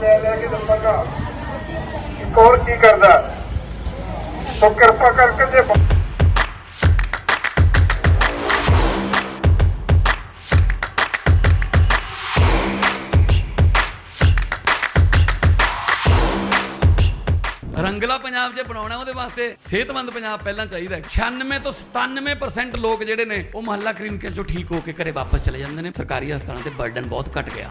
ਲੈ ਲੈ ਕੇ ਦੱਸਾਂਗਾ। ਕਿ ਕੌਣ ਕੀ ਕਰਦਾ ਸੋ ਕਿਰਪਾ ਕਰਕੇ ਜੇ ਰੰਗਲਾ ਪੰਜਾਬ ਜੇ ਬਣਾਉਣਾ ਉਹਦੇ ਵਾਸਤੇ ਸਿਹਤਮੰਦ ਪੰਜਾਬ ਪਹਿਲਾਂ ਚਾਹੀਦਾ ਹੈ। 96 ਤੋਂ 97% ਲੋਕ ਜਿਹੜੇ ਨੇ ਉਹ ਮੁਹੱਲਾ ਕਲੀਨਿਕਾਂ ਚੋਂ ਠੀਕ ਹੋ ਕੇ ਘਰੇ ਵਾਪਸ ਚਲੇ ਜਾਂਦੇ ਨੇ। ਸਰਕਾਰੀ ਹਸਪਤਾਲਾਂ ਤੇ ਬਰਡਨ ਬਹੁਤ ਘਟ ਗਿਆ।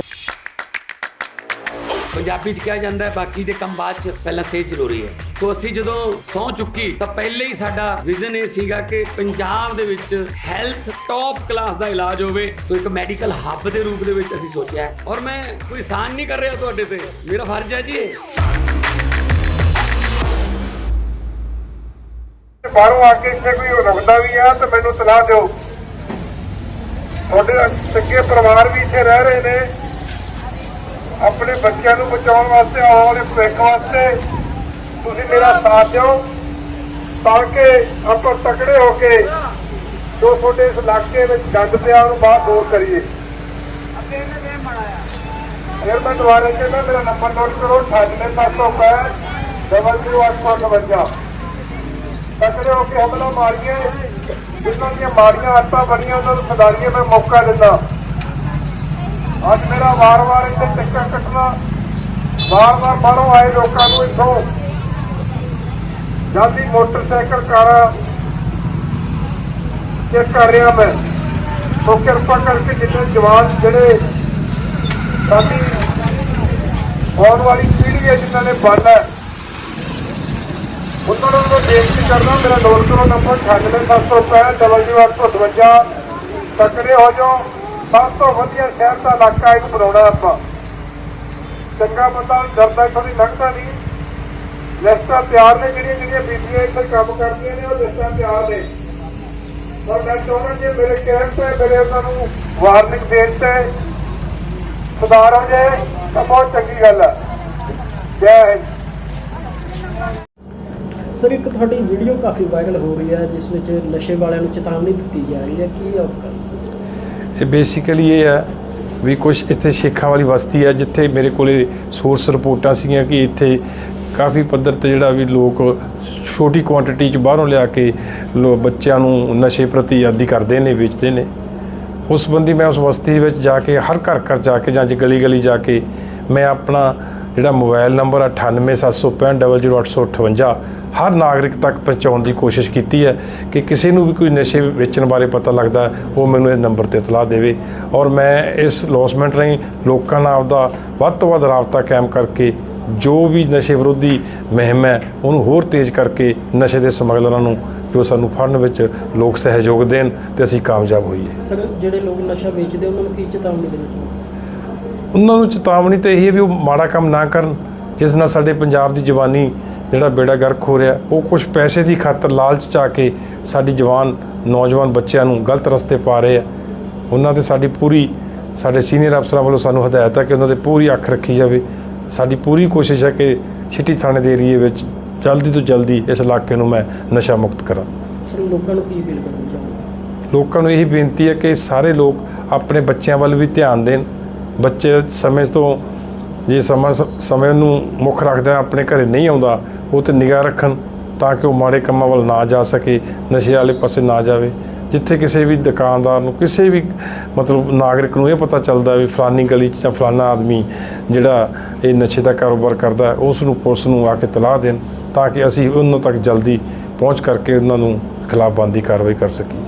ਪੰਜਾਬੀ ਚ ਕਿਹਾ ਜਾਂਦਾ ਹੈ, ਬਾਕੀ ਦੇ ਕੰਮ ਬਾਅਦ ਚ ਪਹਿਲਾਂ ਸਿਹਤ ਜ਼ਰੂਰੀ ਹੈ। ਸੋ ਅਸੀਂ ਜਦੋਂ ਸੌ ਚੁੱਕੀ, ਤਾਂ ਪਹਿਲੇ ਹੀ ਸਾਡਾ ਵਿਜ਼ਨ ਇਹ ਸੀਗਾ ਕਿ ਪੰਜਾਬ ਦੇ ਵਿੱਚ ਹੈਲਥ ਟੌਪ ਕਲਾਸ ਦਾ ਇਲਾਜ ਹੋਵੇ। ਸੋ ਇੱਕ ਮੈਡੀਕਲ ਹੱਬ ਦੇ ਰੂਪ ਦੇ ਵਿੱਚ ਅਸੀਂ ਸੋਚਿਆ ਔਰ ਮੈਂ ਕੋਈ ਸਾਨ ਨਹੀਂ ਕਰ ਰਿਹਾ ਤੁਹਾਡੇ ਤੇ। ਮੇਰਾ ਫਰਜ਼ ਹੈ ਜੀ ਇਹ। ਬਾਹਰੋਂ ਆ ਕੇ ਇੱਥੇ ਕੋਈ ਰੁਕਦਾ ਵੀ ਆ, ਤਾਂ ਮੈਨੂੰ ਸਲਾਹ ਦਿਓ। ਤੁਹਾਡੇ ਚੰਗੇ ਪਰਿਵਾਰ ਵੀ ਇੱਥੇ ਰਹਿ ਰਹੇ ਨੇ। ਆਪਣੇ ਬੱਚਿਆਂ ਨੂੰ ਬਚਾਉਣ ਵਾਸਤੇ, ਆਉਣ ਵਾਲੇ ਭਵਿੱਖ ਵਾਸਤੇ ਤੁਸੀਂ ਮੇਰਾ ਸਾਥ ਦਿਓ। ਤਾਂ ਕਿ ਆਪਾਂ ਤਕੜੇ ਹੋ ਕੇ ਜੋ ਤੁਹਾਡੇ ਇਸ ਇਲਾਕੇ ਵਿੱਚ ਗੰਦ ਪਿਆ, ਉਹਨੂੰ ਬਾਹਰ ਦੂਰ ਕਰੀਏ। ਫਿਰ ਮੈਂ ਦੁਬਾਰਾ ਕਹਿੰਦਾ, ਮੇਰਾ ਨੰਬਰ ਨੋਟ ਕਰੋ 98765 00858 ਤਕੜੇ ਹੋ ਕੇ ਹਮਲਾ ਮਾਰੀਏ, ਜਿਨ੍ਹਾਂ ਦੀਆਂ ਮਾੜੀਆਂ ਆਦਤਾਂ ਬਣੀਆਂ, ਉਹਨਾਂ ਨੂੰ ਸੁਧਾਰੀਏ, ਮੈਂ ਮੌਕਾ ਦਿੰਦਾ। ਅੱਜ ਮੇਰਾ ਵਾਰ-ਵਾਰ ਇੱਥੇ ਟਿੱਕਾ ਕੱਟਣਾ, ਵਾਰ-ਵਾਰ ਬਾਹਰੋਂ ਆਏ ਲੋਕਾਂ ਨੂੰ ਇੱਥੋਂ। ਜਾਂਦੀ ਮੋਟਰਸਾਈਕਲ ਕਾਰਾਂ ਚੈੱਕ ਕਰ ਰਿਹਾ ਮੈਂ। ਸੋ ਕਿਰਪਾ ਕਰਕੇ ਜਿੰਨੇ ਜਵਾਨ ਜਿਹੜੇ ਸਾਡੀ ਆਉਣ ਵਾਲੀ ਪੀੜ੍ਹੀ ਹੈ, ਜਿਨ੍ਹਾਂ ਨੇ ਬਣਨਾ ਉਹਨਾਂ ਨੂੰ ਮੈਂ ਬੇਨਤੀ ਕਰਦਾ, ਮੇਰਾ ਨੋਟ ਕਰੋ ਨੰਬਰ 98765 ਤਕੜੇ ਹੋ ਜਾਓ। ਸਭ ਤੋਂ ਵਧੀਆ ਸ਼ਹਿਰ ਦਾ ਇਲਾਕਾ ਇਹਨੂੰ ਬਣਾਉਣਾ ਆਪਾਂ। ਚੰਗਾ ਬੰਦਾ ਡਰਦਾ, ਕਦੀ ਲੰਘਦਾ ਨਹੀਂ। ਲਿਸਟਾਂ ਤਿਆਰ ਨੇ ਜਿਹੜੀਆਂ ਜਿਹੜੀਆਂ ਬੀਬੀਆਂ ਇੱਥੇ ਕੰਮ ਕਰਦੀਆਂ ਨੇ, ਉਹ ਲਿਸਟਾਂ ਤਿਆਰ ਨੇ। ਪਰ ਮੈਂ ਚਾਹੁੰਦਾ ਜੇ ਮੇਰੇ ਕਹਿਣ ਤੇ, ਮੇਰੇ ਉਹਨਾਂ ਨੂੰ ਵਾਰਨਿੰਗ ਦੇਣ ਤੇ ਸੁਧਾਰ ਹੋ ਜਾਏ, ਤਾਂ ਬਹੁਤ ਚੰਗੀ ਗੱਲ ਹੈ ਜੈ ਹਿੰਦ। ਸਰ, ਇੱਕ ਤੁਹਾਡੀ ਵੀਡੀਓ ਕਾਫੀ ਵਾਇਰਲ ਹੋ ਰਹੀ ਹੈ, ਜਿਸ ਵਿੱਚ ਨਸ਼ੇ ਵਾਲਿਆਂ ਨੂੰ ਚੇਤਾਵਨੀ ਦਿੱਤੀ ਜਾ ਰਹੀ ਹੈ। ਕੀ ਆਊਟਕਮ ਇਹ ਬੇਸਿਕਲੀ ਇਹ ਹੈ ਵੀ ਕੁਝ ਇੱਥੇ ਸ਼ੇਖਾਂ ਵਾਲੀ ਬਸਤੀ ਹੈ, ਜਿੱਥੇ ਮੇਰੇ ਕੋਲੇ ਸੋਰਸ ਰਿਪੋਰਟਾਂ ਸੀਗੀਆਂ ਕਿ ਇੱਥੇ ਕਾਫੀ ਪੱਧਰ ਤੇ ਜਿਹੜਾ ਵੀ ਲੋਕ ਛੋਟੀ ਕੁਆਂਟੀਟੀ ਚ ਬਾਹਰੋਂ ਲਿਆ ਕੇ ਲੋ ਬੱਚਿਆਂ ਨੂੰ ਨਸ਼ੇ ਪ੍ਰਤੀ ਆਦੀ ਕਰਦੇ ਨੇ, ਵੇਚਦੇ ਨੇ। ਉਸ ਸੰਬੰਧੀ ਮੈਂ ਉਸ ਬਸਤੀ ਵਿੱਚ ਜਾ ਕੇ, ਹਰ ਘਰ ਘਰ ਜਾ ਕੇ ਜਾਂ ਗਲੀ ਗਲੀ ਜਾ ਕੇ ਮੈਂ ਆਪਣਾ ਜਿਹੜਾ ਮੋਬਾਈਲ ਨੰਬਰ 9876500858 ਹਰ ਨਾਗਰਿਕ ਤੱਕ ਪਹੁੰਚਾਉਣ ਦੀ ਕੋਸ਼ਿਸ਼ ਕੀਤੀ ਹੈ ਕਿ ਕਿਸੇ ਨੂੰ ਵੀ ਕੋਈ ਨਸ਼ੇ ਵੇਚਣ ਬਾਰੇ ਪਤਾ ਲੱਗਦਾ ਉਹ ਮੈਨੂੰ ਇਸ ਨੰਬਰ ਤੇ ਇਤਲਾਹ ਦੇਵੇ। ਔਰ ਮੈਂ ਇਸ ਲੌਸਮੈਂਟ ਰਾਹੀਂ ਲੋਕਾਂ ਨਾਲ ਆਪਦਾ ਵੱਧ ਤੋਂ ਵੱਧ ਰਾਬਤਾ ਕਾਇਮ ਕਰਕੇ ਜੋ ਵੀ ਨਸ਼ੇ ਵਿਰੋਧੀ ਮੁਹਿੰਮ ਹੈ, ਉਹਨੂੰ ਹੋਰ ਤੇਜ਼ ਕਰਕੇ ਨਸ਼ੇ ਦੇ ਸਮਗਲਰਾਂ ਨੂੰ ਜੋ ਸਾਨੂੰ ਫੜਨ ਵਿੱਚ ਲੋਕ ਸਹਿਯੋਗ ਦੇਣ ਤੇ ਅਸੀਂ ਕਾਮਯਾਬ ਹੋਈਏ। ਸਰ, ਜਿਹੜੇ ਲੋਕ ਨਸ਼ਾ ਵੇਚਦੇ, ਉਹਨਾਂ ਨੂੰ ਕੀ ਚੇਤਾਵਨੀ ਦੇਣੀ ਚਾਹੁੰਦੇ? ਉਹਨਾਂ ਨੂੰ ਚੇਤਾਵਨੀ ਤਾਂ ਇਹੀ ਹੈ ਵੀ ਉਹ ਮਾੜਾ ਕੰਮ ਨਾ ਕਰਨ ਜਿਸ ਨਾਲ ਸਾਡੇ ਪੰਜਾਬ ਦੀ ਜਵਾਨੀ ਜਿਹੜਾ ਬੇੜਾ ਗਰਕ ਹੋ ਰਿਹਾ ਉਹ ਕੁਝ ਪੈਸੇ ਦੀ ਖਾਤਰ ਲਾਲਚ ਚ ਆ ਕੇ ਸਾਡੀ ਜਵਾਨ ਨੌਜਵਾਨ ਬੱਚਿਆਂ ਨੂੰ ਗਲਤ ਰਸਤੇ ਪਾ ਰਹੇ ਆ। ਉਹਨਾਂ ਤੇ ਸਾਡੀ ਪੂਰੀ ਸਾਡੇ ਸੀਨੀਅਰ ਅਫਸਰਾਂ ਵੱਲੋਂ ਸਾਨੂੰ ਹਦਾਇਤ ਹੈ ਕਿ ਉਹਨਾਂ ਤੇ ਪੂਰੀ ਅੱਖ ਰੱਖੀ ਜਾਵੇ। ਸਾਡੀ ਪੂਰੀ ਕੋਸ਼ਿਸ਼ ਹੈ ਕਿ ਸਿਟੀ ਥਾਣੇ ਦੇ ਏਰੀਏ ਵਿੱਚ ਜਲਦੀ ਤੋਂ ਜਲਦੀ ਇਸ ਇਲਾਕੇ ਨੂੰ ਮੈਂ ਨਸ਼ਾ ਮੁਕਤ ਕਰਾਂ। ਸਰ ਲੋਕਾਂ ਨੂੰ ਕੀ ਅਪੀਲ ਕਰਨਾ ਚਾਹੁੰਦੇ ਲੋਕਾਂ ਨੂੰ ਇਹੀ ਬੇਨਤੀ ਹੈ ਕਿ ਸਾਰੇ ਲੋਕ ਆਪਣੇ ਬੱਚਿਆਂ ਵੱਲ ਵੀ ਧਿਆਨ ਦੇਣ। ਬੱਚੇ ਸਮੇਂ ਤੋਂ ਜੇ ਸਮਾਂ ਸਮੇਂ ਨੂੰ ਮੁੱਖ ਰੱਖਦੇ, ਆਪਣੇ ਘਰੇ ਨਹੀਂ ਆਉਂਦਾ, ਉਹ ਤੇ ਨਿਗਾਹ ਰੱਖਣ ਤਾਂ ਕਿ ਉਹ ਮਾੜੇ ਕੰਮਾਂ ਵੱਲ ਨਾ ਜਾ ਸਕੇ, ਨਸ਼ੇ ਵਾਲੇ ਪਾਸੇ ਨਾ ਜਾਵੇ। ਜਿੱਥੇ ਕਿਸੇ ਵੀ ਦੁਕਾਨਦਾਰ ਨੂੰ, ਕਿਸੇ ਵੀ ਮਤਲਬ ਨਾਗਰਿਕ ਨੂੰ ਇਹ ਪਤਾ ਚੱਲਦਾ ਵੀ ਫਲਾਨੀ ਗਲੀ 'ਚ ਜਾਂ ਫਲਾਨਾ ਆਦਮੀ ਜਿਹੜਾ ਇਹ ਨਸ਼ੇ ਦਾ ਕਾਰੋਬਾਰ ਕਰਦਾ ਉਸ ਨੂੰ ਪੁਲਿਸ ਨੂੰ ਆ ਕੇ ਤਲਾਹ ਦੇਣ ਤਾਂ ਕਿ ਅਸੀਂ ਉਹਨਾਂ ਤੱਕ ਜਲਦੀ ਪਹੁੰਚ ਕਰਕੇ ਉਹਨਾਂ ਨੂੰ ਖਿਲਾਫ ਬੰਦੀ ਕਾਰਵਾਈ ਕਰ ਸਕੀਏ।